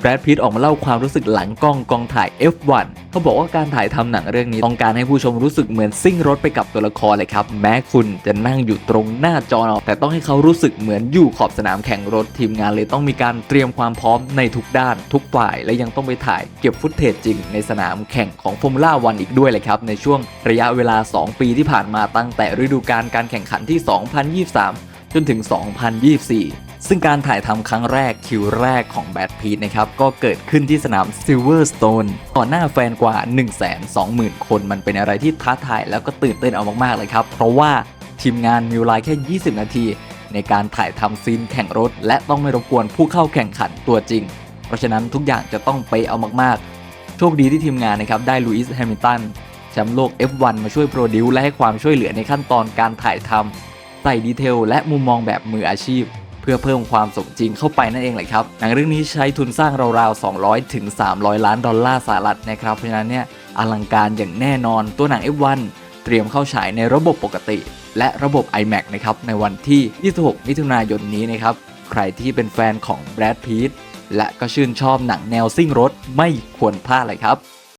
แบรดพิตออกมาเล่าความรู้สึกหลังกล้องกองถ่าย F1 เขาบอกว่าการถ่ายทำหนังเรื่องนี้ต้องการให้ผู้ชมรู้สึกเหมือนซิ่งรถไปกับตัวละครเลยครับ แม้คุณจะนั่งอยู่ตรงหน้าจอ แต่ต้องให้เขารู้สึกเหมือนอยู่ขอบสนามแข่งรถทีมงานเลยต้องมีการเตรียมความพร้อมในทุกด้าน ทุกฝ่าย และยังต้องไปถ่ายเก็บฟุตเทจจริงในสนามแข่งของฟอร์มูล่าวันอีกด้วยเลยครับ ในช่วงระยะเวลา 2 ปีที่ผ่านมาตั้งแต่ฤดูกาลการแข่งขันที่ 2023 จนถึง 2024 ซึ่งการถ่ายทำครั้งแรกคิวแรกของแบทพีทนะครับ ก็เกิดขึ้นที่สนาม Silverstone ต่อหน้าแฟนกว่า 120,000 คนมันเป็นอะไรที่ท้าทายแล้วก็ตื่นเต้นเอามากๆเลยครับ เพราะว่าทีมงานมีเวลาแค่ 20 นาที ในการถ่ายทำซีนแข่งรถ และต้องไม่รบกวนผู้เข้าแข่งขันตัวจริง เพราะฉะนั้นทุกอย่างจะต้องไปเอามากๆ โชคดีที่ทีมงานนะครับได้ลุยส์แฮมิลตันแชมป์โลก F1 มาช่วยโปรดิวและให้ความช่วยเหลือในขั้นตอนการถ่ายทำใส่ดีเทลและมุมมองแบบมืออาชีพ พื่อเพิ่มความสมจริงเข้าไปนั่นเองแหละครับหนังเรื่องนี้ใช้ทุนสร้างราวๆ 200 ถึง 300 ล้านดอลลาร์สหรัฐนะครับ เพราะฉะนั้นเนี่ยอลังการอย่างแน่นอนตัวหนัง F1 เตรียมเข้าฉายในระบบปกติ และระบบ IMAX นะครับในวันที่ 26 มิถุนายนนี้นะครับใครที่เป็นแฟนของแบรดพีตและก็ชื่นชอบหนังแนวซิ่งรถไม่ควรพลาดเลยครับ